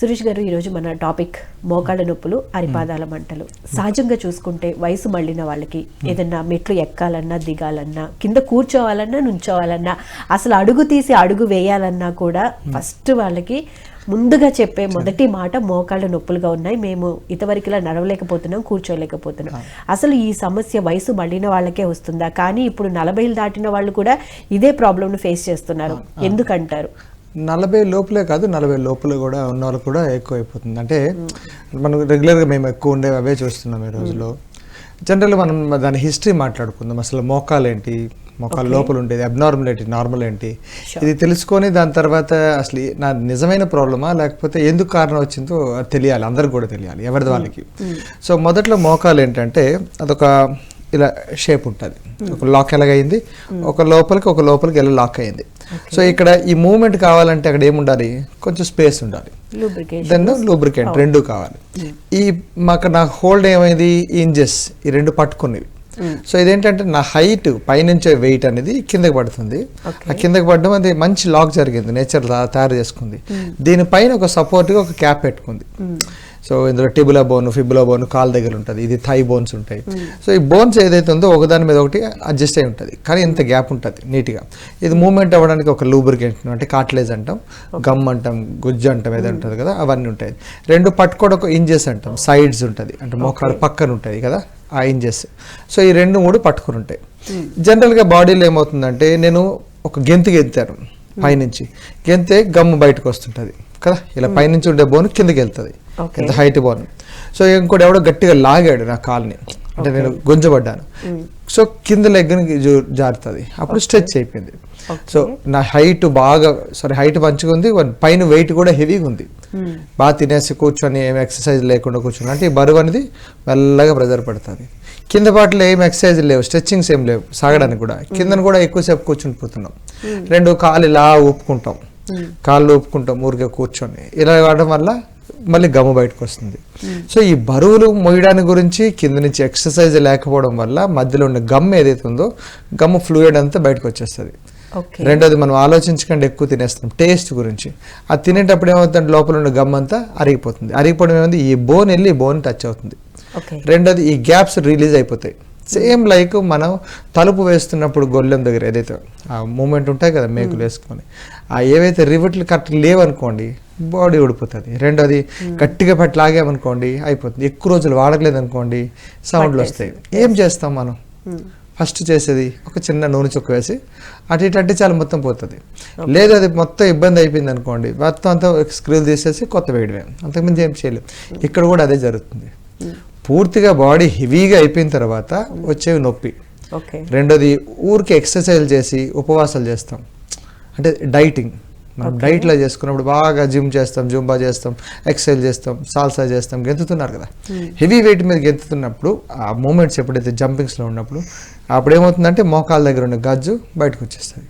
సురేష్ గారు ఈరోజు మన టాపిక్ మోకాళ్ళ నొప్పులు అరిపాదాల మంటలు. సహజంగా చూసుకుంటే వయసు మళ్ళిన వాళ్ళకి ఏదన్నా మెట్లు ఎక్కాలన్నా దిగాలన్నా కింద కూర్చోవాలన్నా నుంచోవాలన్నా అసలు అడుగు తీసి అడుగు వేయాలన్నా కూడా ఫస్ట్ వాళ్ళకి ముందుగా చెప్పే మొదటి మాట మోకాళ్ళ నొప్పులుగా ఉన్నాయి. మేము ఇంతవరకులా నడవలేకపోతున్నాం కూర్చోలేకపోతున్నాం. అసలు ఈ సమస్య వయసు మళ్ళిన వాళ్ళకే వస్తుందా? కానీ ఇప్పుడు నలభైలు దాటిన వాళ్ళు కూడా ఇదే ప్రాబ్లమ్ను ఫేస్ చేస్తున్నారు. ఎందుకంటారు? నలభై లోపలే కాదు నలభై లోపల కూడా ఉన్న వాళ్ళు కూడా ఎక్కువ అయిపోతుంది అంటే మనం రెగ్యులర్గా మేము ఎక్కువ ఉండే అవే చూస్తున్నాం ఈ రోజులో జనరల్గా మనం దాని హిస్టరీ మాట్లాడుకుందాం. అసలు మోకాలు ఏంటి మోకాలు లోపల ఉండేది అబ్నార్మల్ ఏంటి నార్మల్ ఏంటి? ఇది తెలుసుకొని దాని తర్వాత అసలు నా నిజమైన ప్రాబ్లమా లేకపోతే ఎందుకు కారణం వచ్చిందో అది తెలియాలి అందరికి కూడా తెలియాలి ఎవరిది వాళ్ళకి. సో మొదట్లో మోకాలు ఏంటంటే అదొక ఇలా షేప్ ఉంటుంది. ఒక లాక్ ఎలాగైంది? ఒక లోపలికి ఒక లోపలికి ఎలా లాక్ అయింది? సో ఇక్కడ ఈ మూమెంట్ కావాలంటే అక్కడ ఏముండాలి? కొంచెం స్పేస్ ఉండాలి. దెన్ లూబ్రికెంట్ రెండు కావాలి. ఈ మాకు నా హోల్డ్ ఏమైంది? ఇంజెస్ ఈ రెండు పట్టుకునేవి సో ఇదేంటంటే నా హైట్ పైనుంచే వెయిట్ అనేది కిందకి పడుతుంది. ఆ కిందకి పడడం అది మంచి లాక్ జరిగింది. నేచర్ తయారు చేసుకుంది. దీనిపైన ఒక సపోర్ట్గా ఒక క్యాప్ పెట్టుకుంది. సో ఇందులో టిబులా బోన్ ఫిబులా బోన్ కాల్ దగ్గర ఉంటుంది. ఇది థై బోన్స్ ఉంటాయి. సో ఈ బోన్స్ ఏదైతే ఉందో ఒకదాని మీద ఒకటి అడ్జస్ట్ అయి ఉంటుంది. కానీ ఇంత గ్యాప్ ఉంటుంది నీట్గా. ఇది మూమెంట్ అవ్వడానికి ఒక లూబ్రికెంట్ అంటే కాట్లేజ్ అంటాం గమ్ అంటాం గుజ్జు అంటాం ఏదో ఉంటుంది కదా అవన్నీ ఉంటాయి. రెండు పట్టుకోవడం ఒక ఇంజెస్ అంటాం సైడ్స్ ఉంటుంది. అంటే మోకాడు పక్కన ఉంటుంది కదా ఆ ఇంజెస్. సో ఈ రెండు మూడు పట్టుకుని ఉంటాయి. జనరల్గా బాడీలో ఏమవుతుందంటే నేను ఒక గెంతు గెంతాను పైనుంచి. గెంతే గమ్ము బయటకు వస్తుంటుంది. కదా? ఇలా పైనుంచి ఉండే బోన్ కిందకి వెళ్తుంది. ఎంత హైట్ బోన్ సో ఇంకోటి ఎవడో గట్టిగా లాగాడు నా కాల్ని. అంటే నేను గుంజబడ్డాను. సో కింద లెగ్గని జారుతుంది. అప్పుడు స్ట్రెచ్ అయిపోయింది. సో నా హైట్ బాగా సారీ హైట్ మంచిగా ఉంది పైన వెయిట్ కూడా హెవీగా ఉంది. బాగా తినేసి కూర్చొని ఏం ఎక్సర్సైజ్ లేకుండా కూర్చొని అంటే ఈ బరువు అనేది మెల్లగా ప్రెజర్ పడుతుంది. కింద పాటలో ఏం ఎక్సర్సైజ్ లేవు. స్ట్రెచ్చింగ్స్ ఏం లేవు. సాగడానికి కూడా. కిందన కూడా ఎక్కువసేపు కూర్చుని పోతున్నాం. రెండు కాలు ఇలా ఊపుకుంటాం. కాళ్ళు ఊపుకుంటాం ఊరికే కూర్చొని. ఇలా వాడడం వల్ల మళ్ళీ గమ్ము బయటకు వస్తుంది సో ఈ బరువులు మోయడానికి గురించి కింద నుంచి ఎక్సర్సైజ్ లేకపోవడం వల్ల మధ్యలో ఉన్న గమ్ ఏదైతే ఉందో గమ్ము ఫ్లూయిడ్ అంతా బయటకు వచ్చేస్తుంది రెండోది మనం ఆలోచించకుండా ఎక్కువ తినేస్తాం టేస్ట్ గురించి. అది తినేటప్పుడు ఏమవుతుంది లోపల ఉన్న గమ్ అంతా అరిగిపోతుంది. అరిగిపోవడం ఏమైంది? ఈ బోన్ వెళ్ళి బోన్ టచ్ అవుతుంది. రెండోది ఈ గ్యాప్స్ రిలీజ్ అయిపోతాయి. సేమ్ లైక్ మనం తలుపు వేస్తున్నప్పుడు గొల్లెం దగ్గర ఏదైతే ఆ మూమెంట్ ఉంటాయి కదా మేకులు వేసుకొని ఆ ఏవైతే రివెట్లు కరెక్ట్ లేవనుకోండి బాడీ ఊడిపోతుంది. రెండోది గట్టిగా పట్టి లాగామనుకోండి అయిపోతుంది. ఎక్కువ రోజులు వాడలేదు అనుకోండి సౌండ్లు వస్తాయి. ఏం చేస్తాం మనం? ఫస్ట్ చేసేది ఒక చిన్న నూనె చుక్క వేసి అటు ఇటు అంటే చాలా మొత్తం పోతుంది. లేదు అది మొత్తం ఇబ్బంది అయిపోయింది అనుకోండి మొత్తం అంతా స్క్రూలు తీసేసి కొత్త వేయడమే. అంతకుమించి ఏం చేయలేం. ఇక్కడ కూడా అదే జరుగుతుంది. పూర్తిగా బాడీ హెవీగా అయిపోయిన తర్వాత వచ్చేవి నొప్పి. రెండోది ఊరికి ఎక్సర్సైజ్ చేసి ఉపవాసాలు చేస్తాం. అంటే డైటింగ్. మనం డైట్లో చేసుకున్నప్పుడు బాగా జిమ్ చేస్తాం జుంబా చేస్తాం ఎక్సర్సైజ్ చేస్తాం సాల్సా చేస్తాం గెంతుతున్నారు కదా. హెవీ వెయిట్ మీద గెంతుతున్నప్పుడు ఆ మూమెంట్స్ ఎప్పుడైతే జంపింగ్స్లో ఉన్నప్పుడు అప్పుడు ఏమవుతుందంటే మోకాల దగ్గర ఉన్న గజ్జు బయటకు వచ్చేస్తుంది.